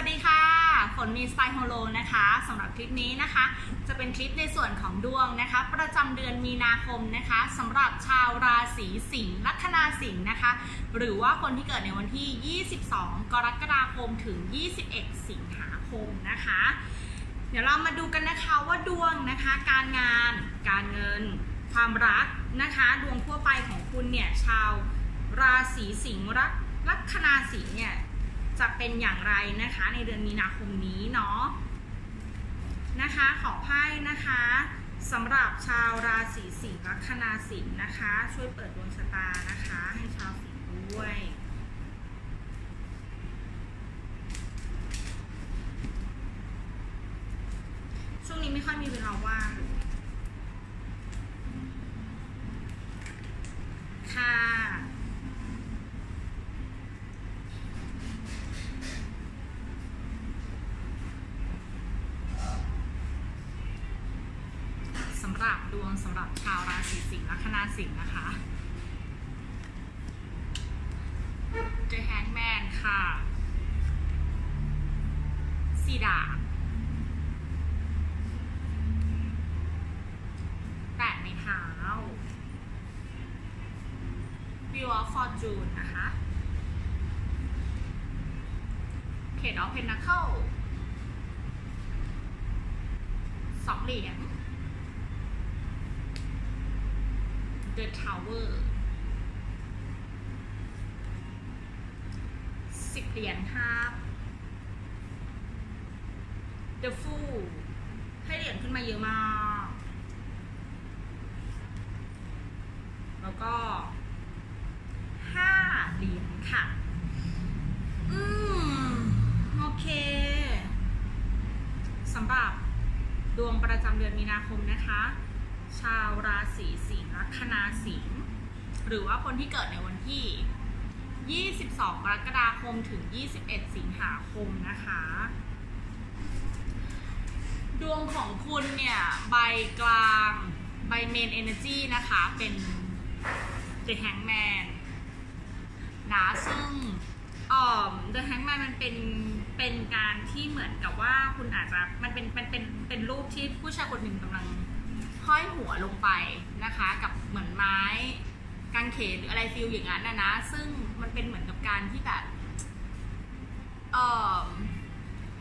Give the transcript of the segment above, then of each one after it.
วัสดีค่ะ ฝนมีสไตล์โฮโลนะคะสำหรับคลิปนี้นะคะ จะเป็นคลิปในส่วนของดวงนะคะ ประจำเดือนมีนาคมนะคะสำหรับชาวราศีสิงห์ลัคนาสิงห์นะคะ หรือว่าคนที่เกิดในวันที่ 22 กรกฎาคมถึง 21 สิงหาคมนะคะ เดี๋ยวเรามาดูกันนะคะว่าดวงนะคะ การงาน การเงิน ความรักนะคะ ดวงทั่วไปของคุณเนี่ยชาวราศีสิงห์รักลัคนาสิงห์เนี่ย จะเป็นอย่างไรนะคะในเดือนมีนาคมนี้เนาะนะคะขอไพ่นะคะสำหรับชาวราศีสิงห์ลัคนาสิงห์นะคะ ช่วยเปิดดวงชะตานะคะ ให้ชาวสิงห์ด้วยช่วงนี้ไม่ค่อยมีเวลาว่าง ค่ะ สำหรับดวง สำหรับชาวราศีสิงห์ลัคนาสิงห์นะคะ The Hangman ค่ะสีดาบแปะในเท้า View of Fortune นะคะ King of Pentacle สองเหรียญ The Tower สิบเหรียญครับ The Fool ให้เหรียญขึ้นมาเยอะมาก แล้วก็ห้าเหรียญค่ะ อืม โอเคสำหรับดวงประจำเดือนมีนาคมนะคะ ชาวราศีสิงห์ลัคนาสิงห์หรือว่าคนที่เกิดในวันที่ 22 กรกฎาคมถึง 21 สิงหาคมนะคะ ดวงของคุณเนี่ย ใบกลางใบเมนเอเนจีนะคะ เป็น The Hangman นะซึ่งอ่อ The Hangman มันเป็นเป็นการที่เหมือนกับว่าคุณอาจจะมันเป็นมันเป็นเป็นรูปที่ผู้ชายคนหนึ่งกำลัง ห้อยหัวลงไปนะคะ กับเหมือนไม้กางเขนหรืออะไรฟิลอย่างนั้นนะนะ ซึ่งมันเป็นเหมือนกับการที่แบบเออ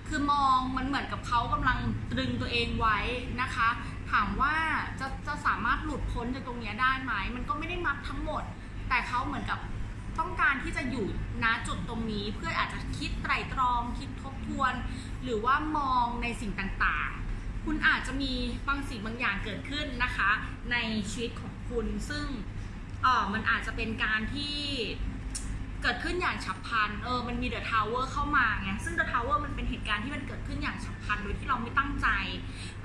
คือมองมันเหมือนกับเขากำลังตรึงตัวเองไว้นะคะ ถามว่าจะจะสามารถหลุดพ้นจากตรงนี้ได้ไหมมันก็ไม่ได้มัดทั้งหมด แต่เขาเหมือนกับต้องการที่จะอยู่ณจุดตรงนี้เพื่ออาจจะคิดไตรตรอง คิดทบทวน หรือว่ามองในสิ่งต่างๆ คุณอาจจะมีบางสิ่งบางอย่างเกิดขึ้นนะคะ ในชีวิตของคุณซึ่งเออมันอาจจะเป็นการที่เกิดขึ้นอย่างฉับพลัน เออ มันมีเดอะทาวเวอร์เข้ามาไง ซึ่งเดอะทาวเวอร์มันเป็นเหตุการณ์ที่มันเกิดขึ้นอย่างฉับพลันโดยที่เราไม่ตั้งใจ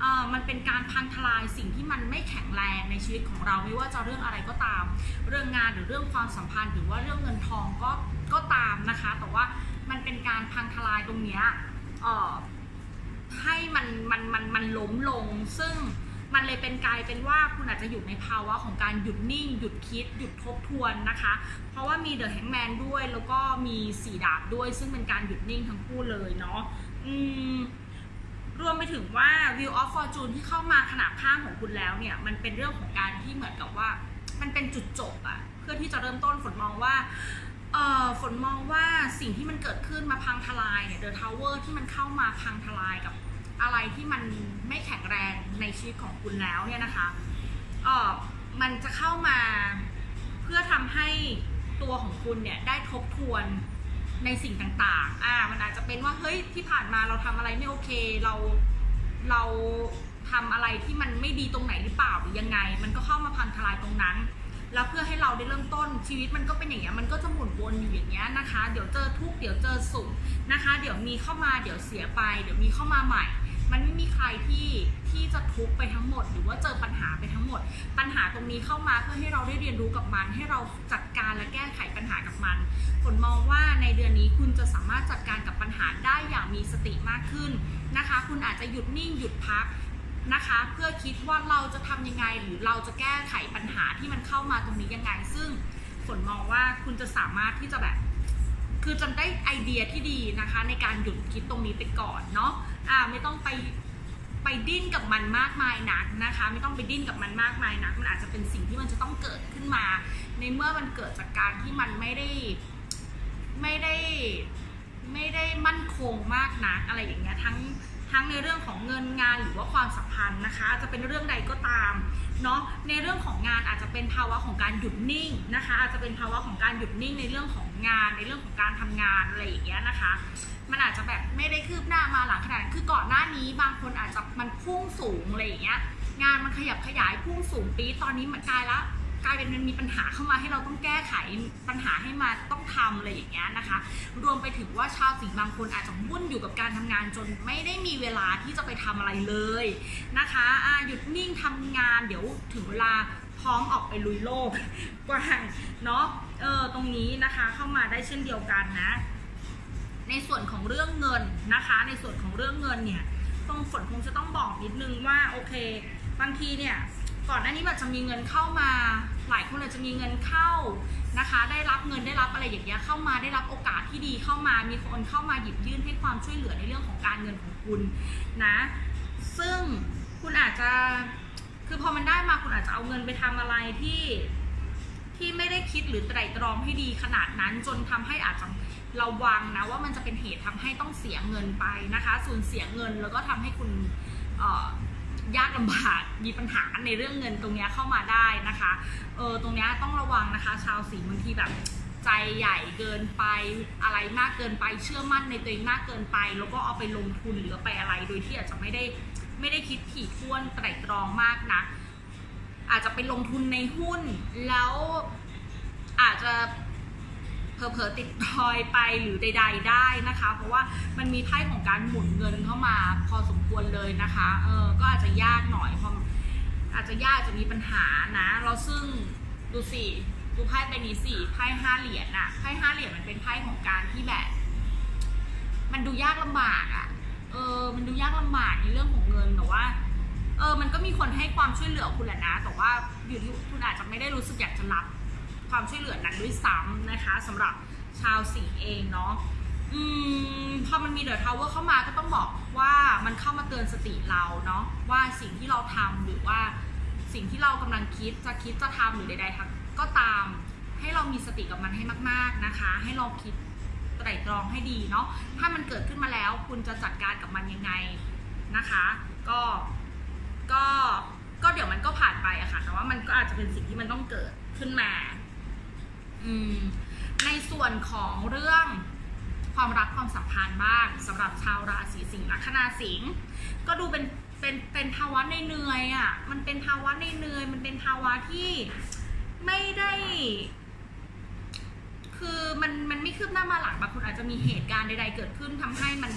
เออมันเป็นการพังทลายสิ่งที่มันไม่แข็งแรงในชีวิตของเราไม่ว่าจะเรื่องอะไรก็ตาม เรื่องงานหรือเรื่องความสัมพันธ์ หรือว่าเรื่องเงินทองก็ ก็ตามนะคะ แต่ว่ามันเป็นการพังทลายตรงเนี้ย เออ ให้มันมันมันมันล้มลง ซึ่งมันเลยเป็นกลายเป็นว่าคุณอาจจะอยู่ในภาวะของการหยุดนิ่ง หยุดคิด หยุดทบทวนนะคะ เพราะว่ามีเดอะแฮงแมนด้วยแล้วก็มีสีดาบด้วย ซึ่งเป็นการหยุดนิ่งทั้งคู่เลยเนาะอืมรวมไปถึงว่า View of Fortune ที่เข้ามาขนาดข้างของคุณแล้วเนี่ย มันเป็นเรื่องของการที่เหมือนกับว่า มันเป็นจุดจบอะเพื่อที่จะเริ่มต้นฝนมองว่า เอ่อฝนมองว่าสิ่งที่มันเกิดขึ้นมาพังทลายเนี่ย The Tower ที่มันเข้ามาพังทลายกับอะไรที่มันไม่แข็งแรงในชีวิตของคุณแล้วเนี่ยนะคะเอ่อมันจะเข้ามาเพื่อทำให้ตัวของคุณเนี่ยได้ทบทวนในสิ่งต่างๆ อ่า มันอาจจะเป็นว่า เฮ้ย ที่ผ่านมาเราทำอะไรไม่โอเค เรา เราทำอะไรที่มันไม่ดีตรงไหนหรือเปล่าหรือยังไง มันก็เข้ามาพังทลายตรงนั้น แล้วเพื่อให้เราได้เริ่มต้นชีวิตมันก็เป็นอย่างเงี้ยมันก็จะหมุนวนอยู่อย่างเงี้ยนะคะ เดี๋ยวเจอทุกเดี๋ยวเจอสุขนะคะ เดี๋ยวมีเข้ามาเดี๋ยวเสียไป เดี๋ยวมีเข้ามาใหม่ มันไม่มีใครที่ที่จะทุกไปทั้งหมด หรือว่าเจอปัญหาไปทั้งหมด ปัญหาตรงนี้เข้ามาเพื่อให้เราได้เรียนรู้กับมัน ให้เราจัดการและแก้ไขปัญหากับมันฝนมองว่าในเดือนนี้คุณจะสามารถจัดการกับปัญหาได้อย่างมีสติมากขึ้นนะคะ คุณอาจจะหยุดนิ่งหยุดพัก นะคะ เพื่อคิดว่าเราจะทำยังไง หรือเราจะแก้ไขปัญหาที่มันเข้ามาตรงนี้ยังไง ซึ่งฝนมองว่าคุณจะสามารถที่จะแบบ คือจำได้ไอเดียที่ดีนะคะ ในการหยุดคิดตรงนี้ไปก่อนเนาะอ่าไม่ต้องไปไปดิ้นกับมันมากมายนักนะคะ ไม่ต้องไปดิ้นกับมันมากมายนัก มันอาจจะเป็นสิ่งที่มันจะต้องเกิดขึ้นมา ในเมื่อมันเกิดจากการที่มันไม่ได้ไม่ได้ไม่ได้มั่นคงมากนักอะไรอย่างเงี้ยทั้ง ทั้งในเรื่องของเงินงานหรือว่าความสัมพันธ์นะคะอาจจะเป็นเรื่องใดก็ตามเนาะในเรื่องของงานอาจจะเป็นภาวะของการหยุดนิ่งนะคะ อาจจะเป็นภาวะของการหยุดนิ่งในเรื่องของงาน ในเรื่องของการทำงานอะไรอย่างเงี้ยนะคะ มันอาจจะแบบไม่ได้คืบหน้ามาหลังขนาดนั้นคือก่อนหน้านี้บางคนอาจจะมันพุ่งสูงอะไรอย่างเงี้ยงานมันขยับขยายพุ่งสูงปีตอนนี้มันกลายละ กลายเป็นมันมีปัญหาเข้ามาให้เราต้องแก้ไขปัญหาให้มาต้องทำอะไรอย่างเงี้ยนะคะ รวมไปถึงว่าชาวสิงห์บางคนอาจจะวุ่นอยู่กับการทำงานจนไม่ได้มีเวลาที่จะไปทำอะไรเลยนะคะอ่าหยุดนิ่งทำงานเดี๋ยวถึงเวลาพร้อมออกไปลุยโลกกว้างเนาะเออตรงนี้นะคะเข้ามาได้เช่นเดียวกันนะ ในส่วนของเรื่องเงินนะคะ ในส่วนของเรื่องเงินเนี่ยตรงฝนคงจะต้องบอกนิดนึงว่าโอเค บางทีเนี่ย ก่อนหน้านี้แบบจะมีเงินเข้ามา หลายคนอาจจะมีเงินเข้านะคะ ได้รับเงินได้รับอะไรอย่างเงี้ยเข้ามาได้รับโอกาสที่ดีเข้ามา มีคนเข้ามาหยิบยื่นให้ความช่วยเหลือในเรื่องของการเงินของคุณนะ ซึ่งคุณอาจจะคือพอมันได้มาคุณอาจจะเอาเงินไปทำอะไรที่ที่ไม่ได้คิดหรือไตร่ตรองให้ดีขนาดนั้นจนทำให้อาจจะระวังนะว่ามันจะเป็นเหตุทำให้ต้องเสียเงินไปนะคะ สูญเสียเงินแล้วก็ทำให้คุณเอ่อ ยากลำบากมีปัญหาในเรื่องเงินตรงนี้เข้ามาได้นะคะเออตรงนี้ต้องระวังนะคะ ชาวสีบางทีแบบใจใหญ่เกินไปอะไรมากเกินไปเชื่อมั่นในตัวเองมากเกินไป แล้วก็เอาไปลงทุนหรือไปอะไรโดยที่อาจจะไม่ได้ไม่ได้คิดถี่ถ้วนไตร่ตรองมากนะ อาจจะไปลงทุนในหุ้นแล้วอาจจะ เผลอๆติดดอยไปหรือใด ๆ ได้นะคะ เพราะว่ามันมีไพ่ของการหมุนเงินเข้ามาพอสมควรเลยนะคะเออก็อาจจะยากหน่อยเพราะอาจจะยากอาจจะมีปัญหานะเราซึ่งดูสิดูไพ่ใบนี้สิไพ่ห้าเหรียญน่ะไพ่ห้าเหรียญมันเป็นไพ่ของการที่แบบ มันดูยากลำบากอะ่ะเออ มันดูยากลำบากในเรื่องของเงินแต่ว่า เออ มันก็มีคนให้ความช่วยเหลือคุณแหละนะ แต่ว่าอยู่ที่คุณอาจจะไม่ได้รู้สึกอยากจะรับ ความช่วยเหลือนั้นด้วยซ้ำนะคะสำหรับชาวสิงห์เองเนาะอืมพอมันมีเดอะทาวเวอร์เข้ามาก็ต้องบอกว่ามันเข้ามาเตือนสติเราเนาะว่าสิ่งที่เราทำหรือว่าสิ่งที่เรากำลังคิดจะคิดจะทำหรือใดๆทั้งก็ตาม ให้เรามีสติกับมันให้มาก ๆนะคะ ให้เราคิดไตร่ตรองให้ดีเนาะถ้ามันเกิดขึ้นมาแล้วคุณจะจัดการกับมันยังไงนะคะ ก็ก็ก็เดี๋ยวมันก็ผ่านไปอะค่ะแต่ว่ามันก็อาจจะเป็นสิ่งที่มันต้องเกิดขึ้นมา อืมในส่วนของเรื่องความรักความสัมพันธ์บ้างสำหรับชาวราศีสิงห์ลัคนาสิงห์ก็ดูเป็นเป็นเป็นภาวะในเหนื่อยอะ มันเป็นภาวะในเหนื่อยมันเป็นภาวะที่ไม่ได้ คือมันมันไม่คืบหน้ามาหลังบางคนอาจจะมีเหตุการณ์ใดๆเกิดขึ้นทำให้มัน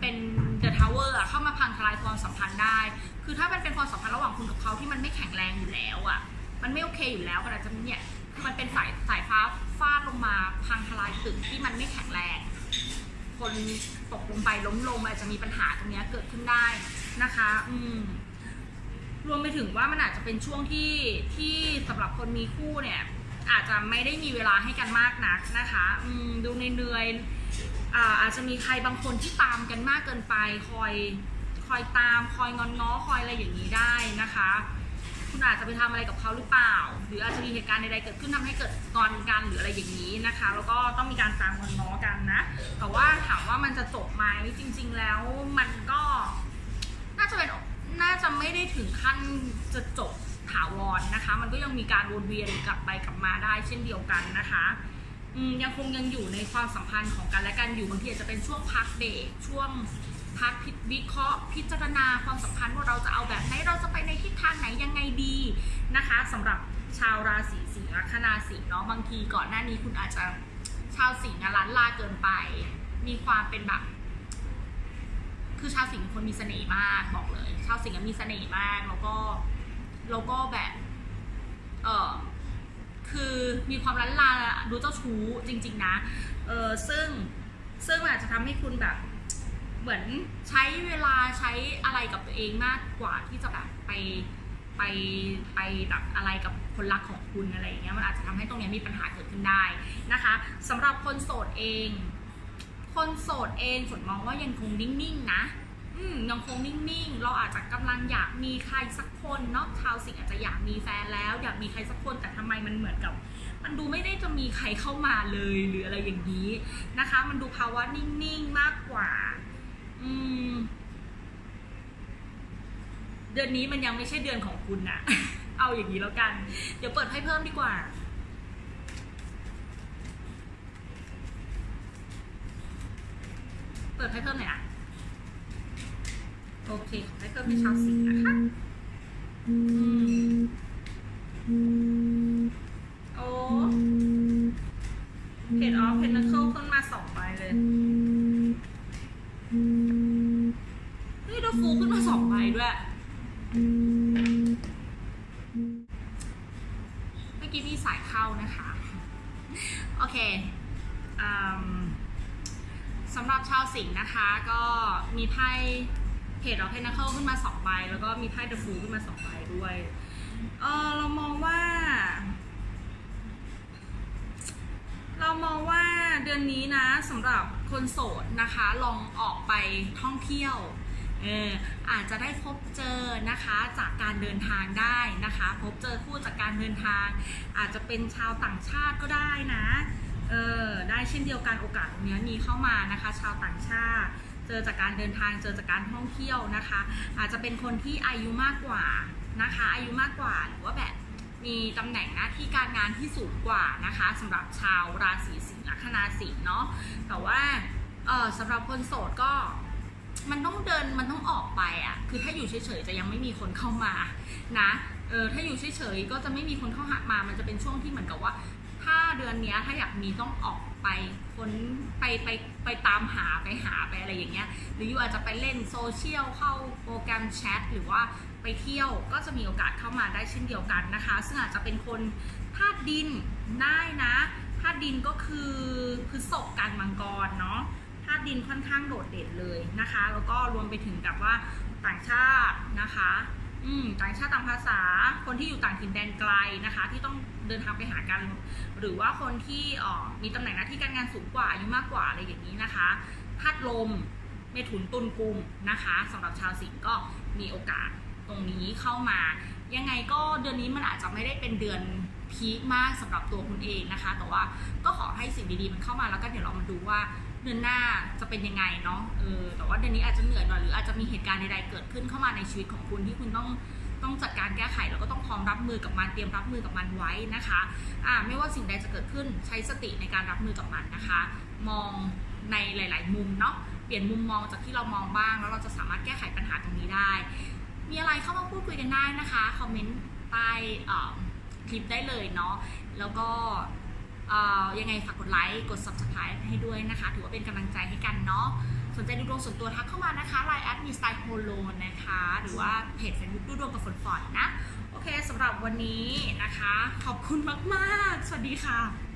เป็นเดอะทาวเวอร์เข้ามาพังทลายความสัมพันธ์ได้ คือถ้ามันเป็นความสัมพันธ์ระหว่างคุณกับเขาที่มันไม่แข็งแรงอยู่แล้วอะ มันไม่โอเคอยู่แล้วมันอาจจะเนี่ย มันเป็นสายสายฟ้าฟาดลงมาพังทลายตึกที่มันไม่แข็งแรง คนตกลงไปล้มลงอาจจะมีปัญหาตรงนี้เกิดขึ้นได้นะคะ อืมรวมไปถึงว่ามันอาจจะเป็นช่วงที่ที่สำหรับคนมีคู่เนี่ย อาจจะไม่ได้มีเวลาให้กันมากนักนะคะอืมดูเหนื่อยอาอาจจะมีใครบางคนที่ตามกันมากเกินไป คอยคอยตาม คอยงอนง้อคอยอะไรอย่างนี้ได้นะคะ คุณอาจจะไปทำอะไรกับเขาหรือเปล่า หรืออาจจะมีเหตุการณ์ใดๆเกิดขึ้นทำให้เกิดงอนกันหรืออะไรอย่างนี้นะคะ แล้วก็ต้องมีการตามงอนง้อกันนะ แต่ว่าถามว่ามันจะจบไหมจริง ๆ แล้วมันก็น่าจะเป็นน่าจะไม่ได้ถึงขั้นจะจบถาวรนะคะ มันก็ยังมีการวนเวียนกลับไปกลับมาได้เช่นเดียวกันนะคะยังคงยังอยู่ในความสัมพันธ์ของกันและกันอยู่บางทีอาจจะเป็นช่วงพักเบรกช่วง พักพิวิเคราะห์พิจารณาความสัมพันธ์ว่าเราจะเอาแบบไหนเราจะไปในทิศทางไหนยังไงดีนะคะสำหรับชาวราศีสิงห์ลัคนาสิงห์เนาะบางทีก่อนหน้านี้คุณอาจจะชาวสิงห์อะล้านลาเกินไป มีความเป็นแบบ คือชาวสิงห์คนมีเสน่ห์มากบอกเลย ชาวสิงห์มีเสน่ห์มากแล้วก็แล้วก็แบบเออคือมีความล้านลาดูเจ้าชู้จริง ๆ นะเออซึ่งซึ่งอาจจะทำให้คุณแบบ เหมือนใช้เวลาใช้อะไรกับตัวเองมากกว่าที่จะแบบไปไปไปแบบอะไรกับคนรักของคุณอะไรอย่างเงี้ยมันอาจจะทำให้ตรงเนี้ยมีปัญหาเกิดขึ้นได้นะคะสำหรับคนโสดเอง คนโสดเองฝนมองว่ายังคงนิ่งๆนะยังคงนิ่งๆ เราอาจจะกำลังอยากมีใครสักคนเนาะชาวสิงอาจจะอยากมีแฟนแล้ว อยากมีใครสักคนแต่ทำไมมันเหมือนกับ มันดูไม่ได้จะมีใครเข้ามาเลยหรืออะไรอย่างนี้นะคะ มันดูภาวะนิ่งๆมากกว่า อืม เดือนนี้มันยังไม่ใช่เดือนของคุณนะเอาอย่างนี้แล้วกัน เดี๋ยวเปิดให้เพิ่มดีกว่า เปิดให้เพิ่มหน่อยนะโอเคขอให้เพิ่มเป็นชาวสิงห์นะคะอืม สำหรับชาวสิงห์นะคะ ก็มีไพ่เพจออฟเพนนัเคิลขึ้นมาสองใบแล้วก็มีไพ่เดอะฟูขึ้นมาสองใบด้วยเออเรามองว่า เรามองว่าเดือนนี้นะสำหรับคนโสดนะคะ ลองออกไปท่องเที่ยวเอออาจจะได้พบเจอนะคะจากการเดินทางได้นะคะ พบเจอคู่จากการเดินทาง อาจจะเป็นชาวต่างชาติก็ได้นะ เออได้เช่นเดียวกันโอกาสตรงนี้มีเข้ามานะคะ ชาวต่างชาติเจอจากการเดินทางเจอจากการท่องเที่ยวนะคะ อาจจะเป็นคนที่อายุมากกว่านะคะ อายุมากกว่าหรือว่าแบบมีตำแหน่งหน้าที่การงานที่สูงกว่านะคะสำหรับชาวราศีสิงห์ลัคนาสิงห์เนาะแต่ว่าเออสำหรับคนโสดก็มันต้องเดินมันต้องออกไปอะ่ะคือถ้าอยู่เฉยๆจะยังไม่มีคนเข้ามานะเออถ้าอยู่เฉยๆก็จะไม่มีคนเข้าหามา มันจะเป็นช่วงที่เหมือนกับว่า ถ้าเดือนนี้ถ้าอยากมีต้องออกไปค้นไปไปไปตามหาไปหาไปอะไรอย่างเงี้ย หรืออยู่อาจจะไปเล่นโซเชียลเข้าโปรแกรมแชทหรือว่าไปเที่ยวก็จะมีโอกาสเข้ามาได้เช่นเดียวกันนะคะ ซึ่งอาจจะเป็นคนธาตุดินได้นะธาตุดินก็คือพฤษภกันมังกรเนาะธาตุดินค่อนข้างโดดเด่นเลยนะคะ แล้วก็รวมไปถึงกับว่าต่างชาตินะคะ อืมต่างชาติต่างภาษาคนที่อยู่ต่างถิ่นแดนไกลนะคะ ที่ต้อง เดินทางไปหากัน หรือว่าคนที่มีตำแหน่งหน้าที่การงานสูงกว่าอายุมากกว่าอะไรอย่างนี้นะคะธาตุลมเมถุนตุลกุมนะคะสำหรับชาวสิงห์ก็มีโอกาสตรงนี้เข้ามา ยังไงก็เดือนนี้มันอาจจะไม่ได้เป็นเดือนพีคมากสำหรับตัวคุณเองนะคะ แต่ว่าก็ขอให้สิ่งดีๆมันเข้ามาแล้วก็เดี๋ยวเรามาดูว่าเดือนหน้าจะเป็นยังไงเนาะเออแต่ว่าเดือนนี้อาจจะเหนื่อยหน่อยหรืออาจจะมีเหตุการณ์ใดๆเกิดขึ้นเข้ามาในชีวิตของคุณที่คุณต้อง ต้องจัดการแก้ไขแล้วก็ต้องพร้อมรับมือกับมันเตรียมรับมือกับมันไว้นะคะอ่าไม่ว่าสิ่งใดจะเกิดขึ้นใช้สติในการรับมือกับมันนะคะ มองในหลาย ๆ มุมเนาะเปลี่ยนมุมมองจากที่เรามองบ้าง แล้วเราจะสามารถแก้ไขปัญหาตรงนี้ได้ มีอะไรเข้ามาพูดคุยกันได้นะคะคอมเมนต์ใต้คลิปได้เลยเนาะแล้วก็ยังไงฝากกดไลค์กด subscribe ให้ด้วยนะคะ ถือว่าเป็นกำลังใจให้กันเนาะ นใจดูดวงส่วนตัวทักเข้ามานะคะ Line แอดมีสไตล์โฮโลนะคะ หรือว่าเพจเฟซบุ๊กดูดวงกับฝนฝอนนะ โอเคสำหรับวันนี้นะคะ ขอบคุณมาก ๆ สวัสดีค่ะ